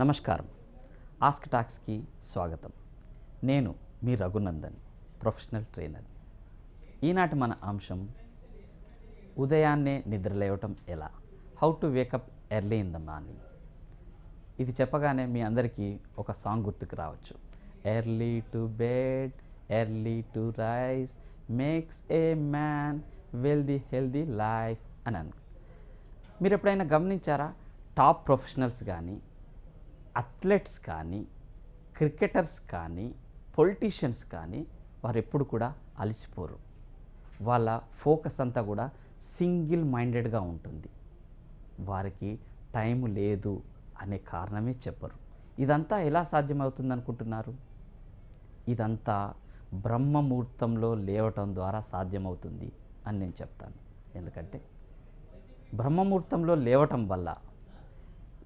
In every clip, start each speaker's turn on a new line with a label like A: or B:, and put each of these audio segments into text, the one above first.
A: నమస్కారం. ఆస్క్ టాక్స్కి స్వాగతం. నేను మీ రఘునందన్ ప్రొఫెషనల్ ట్రైనర్. ఈనాటి మన అంశం ఉదయాన్నే నిద్రలేవటం ఎలా? How to wake up early in the morning. ఇది చెప్పగానే మీ అందరికీ ఒక సాంగ్ గుర్తుకు రావచ్చు. Early to bed early to rise makes a man wealthy healthy life అని అను మీరు ఎప్పుడైనా గమనించారా? టాప్ ప్రొఫెషనల్స్ కానీ అథ్లెట్స్ కానీ క్రికెటర్స్ కానీ పొలిటీషియన్స్ కానీ వారు ఎప్పుడు కూడా అలసిపోరు. వాళ్ళ ఫోకస్ అంతా కూడా సింగిల్ మైండెడ్గా ఉంటుంది. వారికి టైం లేదు అనే కారణమే చెప్పరు. ఇదంతా ఎలా సాధ్యమవుతుంది అనుకుంటున్నారు? ఇదంతా బ్రహ్మముహూర్తంలో లేవటం ద్వారా సాధ్యమవుతుంది అని నేను చెప్తాను. ఎందుకంటే బ్రహ్మముహూర్తంలో లేవటం వల్ల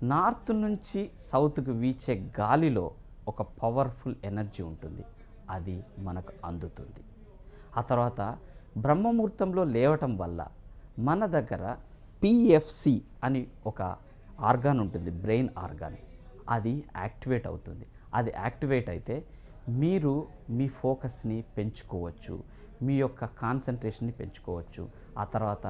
A: నార్త్ నుంచి సౌత్కు వీచే గాలిలో ఒక పవర్ఫుల్ ఎనర్జీ ఉంటుంది. అది మనకు అందుతుంది. ఆ తర్వాత బ్రహ్మముహూర్తంలో లేవటం వల్ల మన దగ్గర పిఎఫ్సి అని ఒక ఆర్గాన్ ఉంటుంది బ్రెయిన్ ఆర్గాన్. అది యాక్టివేట్ అవుతుంది. అది యాక్టివేట్ అయితే మీరు మీ ఫోకస్ని పెంచుకోవచ్చు మీ యొక్క కాన్సన్ట్రేషన్ని పెంచుకోవచ్చు. ఆ తర్వాత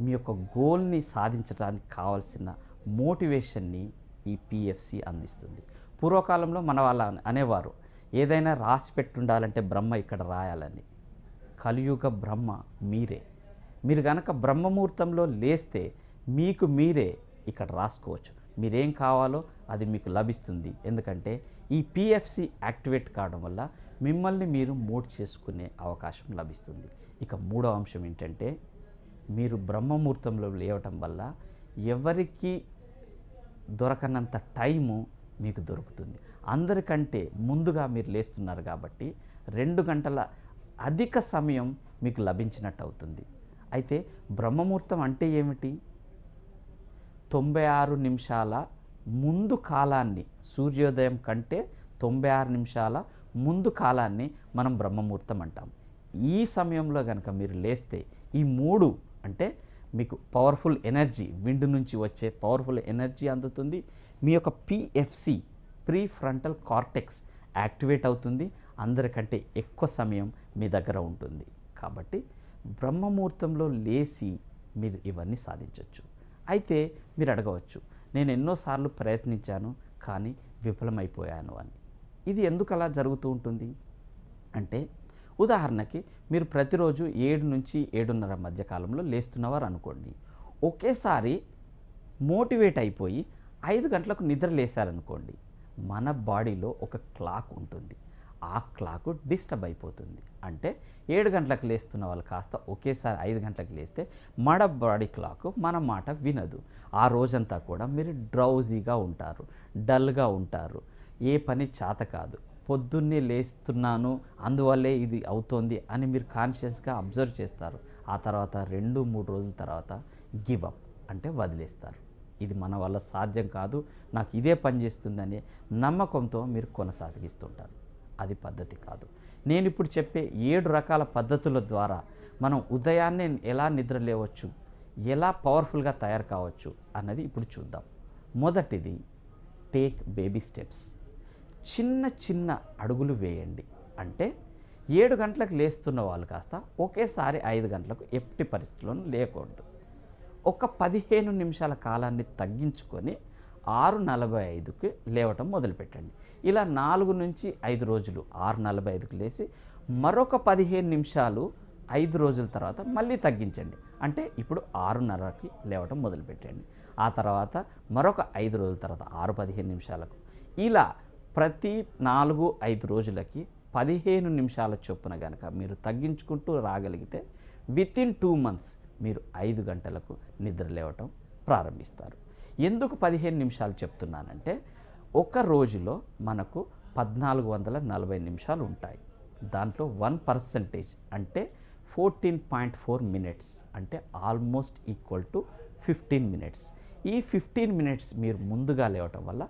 A: మీ యొక్క గోల్ని సాధించడానికి కావాల్సిన మోటివేషన్ని ఈ పిఎఫ్సి అందిస్తుంది. పూర్వకాలంలో మన వాళ్ళ అనేవారు ఏదైనా రాసి పెట్టుండాలంటే బ్రహ్మ ఇక్కడ రాయాలని. కలియుగ బ్రహ్మ మీరే. మీరు కనుక బ్రహ్మముహూర్తంలో లేస్తే మీకు మీరే ఇక్కడ రాసుకోవచ్చు. మీరేం కావాలో అది మీకు లభిస్తుంది. ఎందుకంటే ఈ పిఎఫ్సి యాక్టివేట్ కావడం వల్ల మిమ్మల్ని మీరు మోడ్ చేసుకునే అవకాశం లభిస్తుంది. ఇక మూడో అంశం ఏంటంటే మీరు బ్రహ్మముహూర్తంలో లేవటం వల్ల ఎవరికి దొరకనంత టైము మీకు దొరుకుతుంది. అందరికంటే ముందుగా మీరు లేస్తున్నారు కాబట్టి రెండు గంటల అధిక సమయం మీకు లభించినట్టు అవుతుంది అయితే బ్రహ్మముహూర్తం అంటే ఏమిటి? తొంభై ఆరు నిమిషాల ముందు కాలాన్ని సూర్యోదయం కంటే తొంభై ఆరు నిమిషాల ముందు కాలాన్ని మనం బ్రహ్మముహూర్తం అంటాం. ఈ సమయంలో కనుక మీరు లేస్తే ఈ మూడు అంటే మీకు పవర్ఫుల్ ఎనర్జీ విండ్ నుంచి వచ్చే పవర్ఫుల్ ఎనర్జీ అందుతుంది. మీ యొక్క PFC pre frontal cortex activate అవుతుంది. అందరికంటే ఎక్కువ సమయం మీ దగ్గర ఉంటుంది. కాబట్టి బ్రహ్మముహూర్తంలో లేచి మీరు ఇవన్నీ సాధించవచ్చు అయితే మీరు అడగవచ్చు నేను ఎన్నోసార్లు ప్రయత్నించాను కానీ విఫలమైపోయాను అని. ఇది ఎందుకు అలా జరుగుతూ ఉంటుంది? అంటే ఉదాహరణకి మీరు ప్రతిరోజు ఏడు నుంచి ఏడున్నర మధ్య కాలంలో లేస్తున్నవారు అనుకోండి. ఒకేసారి మోటివేట్ అయిపోయి ఐదు గంటలకు నిద్ర లేశారనుకోండి. మన బాడీలో ఒక క్లాక్ ఉంటుంది. ఆ క్లాక్ డిస్టర్బ్ అయిపోతుంది. అంటే ఏడు గంటలకు లేస్తున్న వాళ్ళు కాస్త ఒకేసారి ఐదు గంటలకు లేస్తే మన బాడీ క్లాక్ మన మాట వినదు. ఆ రోజంతా కూడా మీరు డ్రౌజీగా ఉంటారు. డల్గా ఉంటారు. ఏ పని చేత కాదు. పొద్దున్నే లేస్తున్నాను అందువల్లే ఇది అవుతోంది అని మీరు కాన్షియస్గా అబ్జర్వ్ చేస్తారు. ఆ తర్వాత రెండు మూడు రోజుల తర్వాత గివ్ అప్ అంటే వదిలేస్తారు. ఇది మన వల్ల సాధ్యం కాదు నాకు ఇదే పని చేస్తుందని నమ్మకంతో మీరు కొనసాగిస్తుంటారు. అది పద్ధతి కాదు. నేను ఇప్పుడు చెప్పే ఏడు రకాల పద్ధతుల ద్వారా మనం ఉదయాన్నే ఎలా నిద్ర లేవచ్చు ఎలా పవర్ఫుల్గా తయారు కావచ్చు అన్నది ఇప్పుడు చూద్దాం. మొదటిది టేక్ బేబీ స్టెప్స్ చిన్న చిన్న అడుగులు వేయండి. అంటే ఏడు గంటలకు లేస్తున్న వాళ్ళు కాస్త ఒకేసారి ఐదు గంటలకు ఎట్టి పరిస్థితుల్లోనూ లేకూడదు. ఒక పదిహేను నిమిషాల కాలాన్ని తగ్గించుకొని ఆరు నలభై ఐదుకి లేవటం మొదలుపెట్టండి. ఇలా నాలుగు నుంచి ఐదు రోజులు ఆరు నలభై ఐదుకి లేచి మరొక పదిహేను నిమిషాలు ఐదు రోజుల తర్వాత మళ్ళీ తగ్గించండి. అంటే ఇప్పుడు ఆరున్నరకి లేవటం మొదలుపెట్టండి. ఆ తర్వాత మరొక ఐదు రోజుల తర్వాత ఆరు పదిహేను నిమిషాలకు ఇలా ప్రతి నాలుగు ఐదు రోజులకి పదిహేను నిమిషాల చొప్పున కనుక మీరు తగ్గించుకుంటూ రాగలిగితే విత్ ఇన్ టూ మంత్స్ మీరు ఐదు గంటలకు నిద్ర లేవటం ప్రారంభిస్తారు. ఎందుకు పదిహేను నిమిషాలు చెప్తున్నానంటే ఒక రోజులో మనకు పద్నాలుగు వందల నలభై నిమిషాలు ఉంటాయి. దాంట్లో వన్ పర్సంటేజ్ అంటే ఫోర్టీన్ పాయింట్ ఫోర్ మినిట్స్ అంటే almost equal to fifteen minutes ఈ ఫిఫ్టీన్ మినిట్స్ మీరు ముందుగా లేవటం వల్ల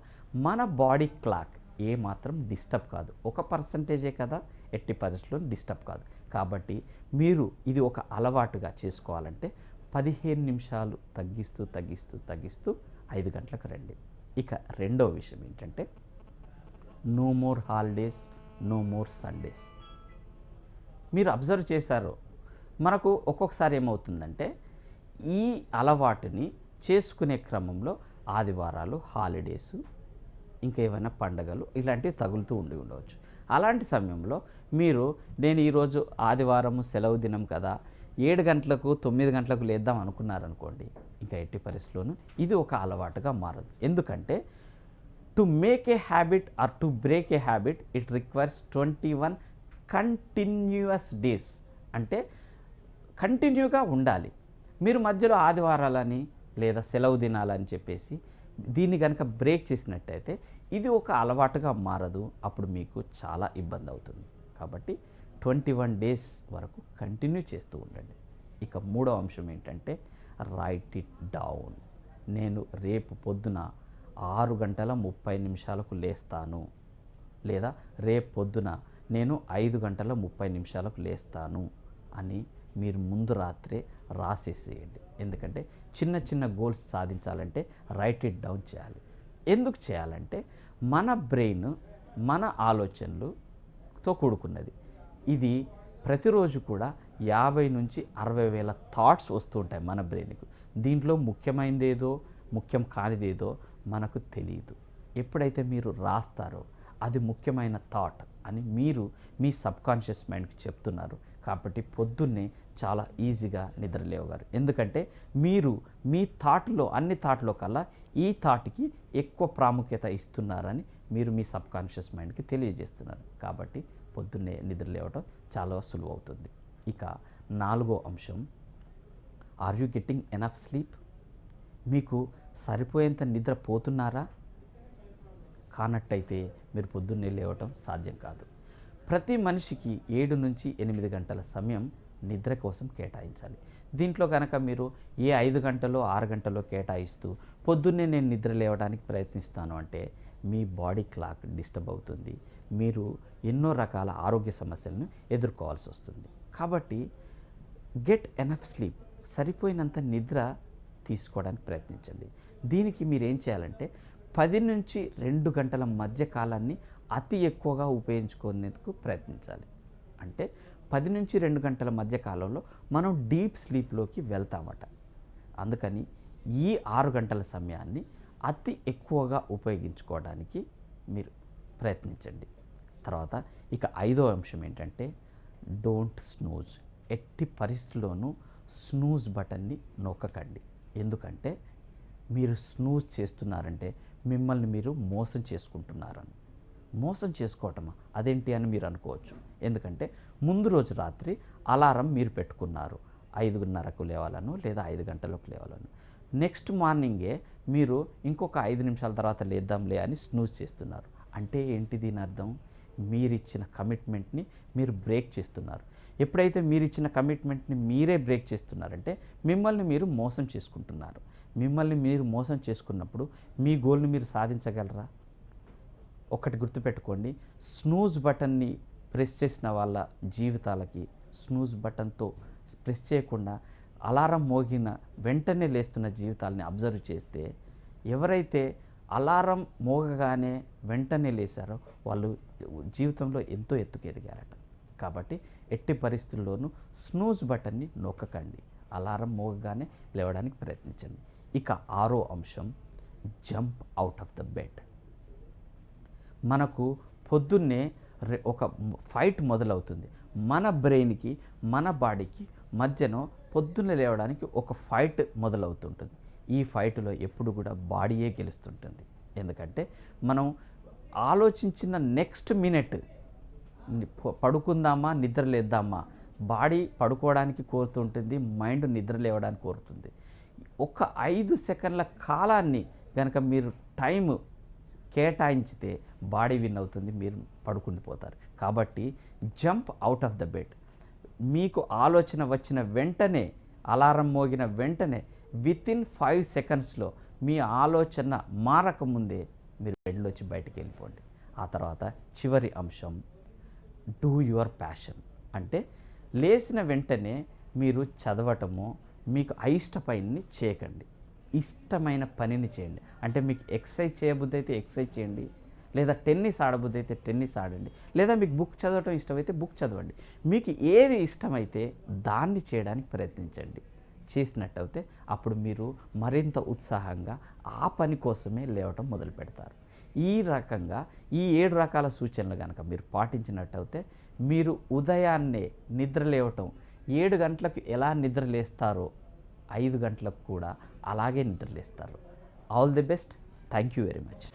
A: మన బాడీ క్లాక్ ఏ మాత్రం డిస్టర్బ్ కాదు. ఒక పర్సంటేజే కదా ఎట్టి పరిస్థితుల్లో డిస్టర్బ్ కాదు. కాబట్టి మీరు ఇది ఒక అలవాటుగా చేసుకోవాలంటే పదిహేను నిమిషాలు తగ్గిస్తూ తగ్గిస్తూ తగ్గిస్తూ ఐదు గంటలకు రండి. ఇక రెండో విషయం ఏంటంటే no more holidays no more Sundays మీరు అబ్జర్వ్ చేశారు. మనకు ఒక్కొక్కసారి ఏమవుతుందంటే ఈ అలవాటుని చేసుకునే క్రమంలో ఆదివారాలు హాలిడేసు ఇంకా ఏమైనా పండగలు ఇలాంటివి తగులుతూ ఉండి ఉండవచ్చు. అలాంటి సమయంలో మీరు నేను ఈరోజు ఆదివారం సెలవు దినం కదా ఏడు గంటలకు తొమ్మిది గంటలకు లేద్దాం అనుకున్నారనుకోండి ఇంకా ఎట్టి పరిస్థితుల్లోనూ ఇది ఒక అలవాటుగా మారదు. ఎందుకంటే to make a habit or to break a habit it requires twenty one continuous days అంటే కంటిన్యూగా ఉండాలి. మీరు మధ్యలో ఆదివారాలని లేదా సెలవు దినాలని చెప్పేసి దీన్ని కనుక బ్రేక్ చేసినట్టయితే ఇది ఒక అలవాటుగా మారదు. అప్పుడు మీకు చాలా ఇబ్బంది అవుతుంది. కాబట్టి ట్వంటీ వన్ డేస్ వరకు కంటిన్యూ చేస్తూ ఉండండి. ఇక మూడో అంశం ఏంటంటే రైట్ ఇట్ డౌన్ నేను రేపు పొద్దున ఆరు గంటల ముప్పై నిమిషాలకు లేస్తాను. లేదా రేపు పొద్దున నేను ఐదు గంటల ముప్పై నిమిషాలకు లేస్తాను అని మీరు ముందు రాత్రే రాసేసేయండి. ఎందుకంటే చిన్న చిన్న గోల్స్ సాధించాలంటే రైట్ ఇట్ డౌన్ చేయాలి. ఎందుకు చేయాలంటే మన బ్రెయిన్ మన ఆలోచనలుతో కూడుకున్నది. ఇది ప్రతిరోజు కూడా యాభై నుంచి అరవై వేల థాట్స్ వస్తూ ఉంటాయి మన బ్రెయిన్కు. దీంట్లో ముఖ్యమైనది ఏదో ముఖ్యం కానిదేదో మనకు తెలియదు ఎప్పుడైతే మీరు రాస్తారో అది ముఖ్యమైన థాట్ అని మీరు మీ సబ్కాన్షియస్ మైండ్కి చెప్తున్నారు. కాబట్టి పొద్దున్నే చాలా ఈజీగా నిద్రలేవగారు. ఎందుకంటే మీరు మీ థాట్లో అన్ని థాట్లో కల్లా ఈ థాట్కి ఎక్కువ ప్రాముఖ్యత ఇస్తున్నారని మీరు మీ సబ్కాన్షియస్ మైండ్కి తెలియజేస్తున్నారు. కాబట్టి పొద్దున్నే నిద్ర లేవటం చాలా సులువు అవుతుంది ఇక నాలుగో అంశం. Are you getting enough sleep మీకు సరిపోయేంత నిద్ర పోతున్నారా? కానట్టయితే మీరు పొద్దున్నే లేవటం సాధ్యం కాదు. ప్రతి మనిషికి ఏడు నుంచి ఎనిమిది గంటల సమయం నిద్ర కోసం కేటాయించాలి. దీంట్లో కనుక మీరు ఏ ఐదు గంటలో ఆరు గంటలో కేటాయిస్తూ పొద్దున్నే నేను నిద్ర లేవడానికి ప్రయత్నిస్తాను అంటే మీ బాడీ క్లాక్ డిస్టర్బ్ అవుతుంది. మీరు ఎన్నో రకాల ఆరోగ్య సమస్యలను ఎదుర్కోవాల్సి వస్తుంది. కాబట్టి గెట్ ఎనఫ్ స్లీప్ సరిపోయినంత నిద్ర తీసుకోవడానికి ప్రయత్నించండి. దీనికి మీరు ఏం చేయాలంటే పది నుంచి రెండు గంటల మధ్య కాలాన్ని అతి ఎక్కువగా ఉపయోగించుకునేందుకు ప్రయత్నించాలి. అంటే పది నుంచి రెండు గంటల మధ్య కాలంలో మనం డీప్ స్లీప్లోకి వెళ్తామట. అందుకని ఈ ఆరు గంటల సమయాన్ని అతి ఎక్కువగా ఉపయోగించుకోవడానికి మీరు ప్రయత్నించండి. తర్వాత ఇక ఐదో అంశం ఏంటంటే డోంట్ స్నూజ్. ఎట్టి పరిస్థితుల్లోనూ స్నూజ్ బటన్ని నొక్కకండి. ఎందుకంటే మీరు స్నూజ్ చేస్తున్నారంటే మిమ్మల్ని మీరు మోసం చేసుకుంటున్నారని. మోసం చేసుకోవటమా? అదేంటి అని మీరు అనుకోవచ్చు. ఎందుకంటే ముందు రోజు రాత్రి అలారం మీరు పెట్టుకున్నారు. ఐదున్నరకు లేవాలను లేదా ఐదు గంటలకు లేవాలను. నెక్స్ట్ మార్నింగే మీరు ఇంకొక ఐదు నిమిషాల తర్వాత లేద్దాంలే అని స్నూజ్ చేస్తున్నారు. అంటే ఏంటి దీని అర్థం? మీరిచ్చిన కమిట్మెంట్ని మీరు బ్రేక్ చేస్తున్నారు. ఎప్పుడైతే మీరు ఇచ్చిన కమిట్మెంట్ని మీరే బ్రేక్ చేస్తున్నారంటే మిమ్మల్ని మీరు మోసం చేసుకుంటున్నారు. మిమ్మల్ని మీరు మోసం చేసుకున్నప్పుడు మీ గోల్ని మీరు సాధించగలరా? ఒకటి గుర్తుపెట్టుకోండి. స్నూజ్ బటన్ని ప్రెస్ చేసిన వాళ్ళ జీవితాలకి స్నూజ్ బటన్తో ప్రెస్ చేయకుండా అలారం మోగిన వెంటనే లేస్తున్న జీవితాలని అబ్జర్వ్ చేస్తే ఎవరైతే అలారం మోగగానే వెంటనే లేచారో వాళ్ళు జీవితంలో ఎంతో ఎత్తుకు ఎదిగారట కాబట్టి ఎట్టి పరిస్థితుల్లోనూ స్నూజ్ బటన్ని నొక్కకండి. అలారం మోగగానే లేవడానికి ప్రయత్నించండి. ఇక ఆరో అంశం jump out of the bed. మనకు పొద్దున్నే ఒక ఫైట్ మొదలవుతుంది. మన బ్రెయిన్కి మన బాడీకి మధ్యన పొద్దున్నే లేవడానికి ఒక ఫైట్ మొదలవుతుంటుంది. ఈ ఫైట్లో ఎప్పుడు కూడా బాడీయే గెలుస్తుంటుంది. ఎందుకంటే మనం ఆలోచించిన నెక్స్ట్ మినిట్ పడుకుందామా నిద్ర లేద్దామా బాడీ పడుకోవడానికి కోరుతుంటుంది మైండ్ నిద్ర లేవడానికి కోరుతుంది. ఒక ఐదు సెకండ్ల కాలాన్ని కనుక మీరు టైం కేటాయించితే బాడీ విన్ అవుతుంది మీరు పడుకుండిపోతారు కాబట్టి jump out of the bed. మీకు ఆలోచన వచ్చిన వెంటనే అలారం మోగిన వెంటనే విత్ ఇన్ ఫైవ్ సెకండ్స్లో మీ ఆలోచన మారకముందే మీరు బెడ్లోంచి బయటికి వెళ్ళిపోండి. ఆ తర్వాత చివరి అంశం డూ యువర్ ప్యాషన్. అంటే లేచిన వెంటనే మీరు చదవటము మీకు అయిష్ట చేయకండి. ఇష్టమైన పనిని చేయండి. అంటే మీకు ఎక్సర్సైజ్ చేయబుద్ధి అయితే ఎక్సర్సైజ్ చేయండి. లేదా టెన్నిస్ ఆడబుద్ధి అయితే టెన్నిస్ ఆడండి. లేదా మీకు బుక్ చదవటం ఇష్టమైతే బుక్ చదవండి. మీకు ఏది ఇష్టమైతే దాన్ని చేయడానికి ప్రయత్నించండి. చేసినట్టయితే అప్పుడు మీరు మరింత ఉత్సాహంగా ఆ పని కోసమే లేవటం మొదలు పెడతారు. ఈ రకంగా ఈ ఏడు రకాల సూచనలు కనుక మీరు పాటించినట్టయితే మీరు ఉదయాన్నే నిద్ర లేవటం ఏడు గంటలకు ఎలా నిద్ర లేస్తారో ఐదు గంటలకు కూడా అలాగే నిద్రలేస్తారు. All the best thank you very much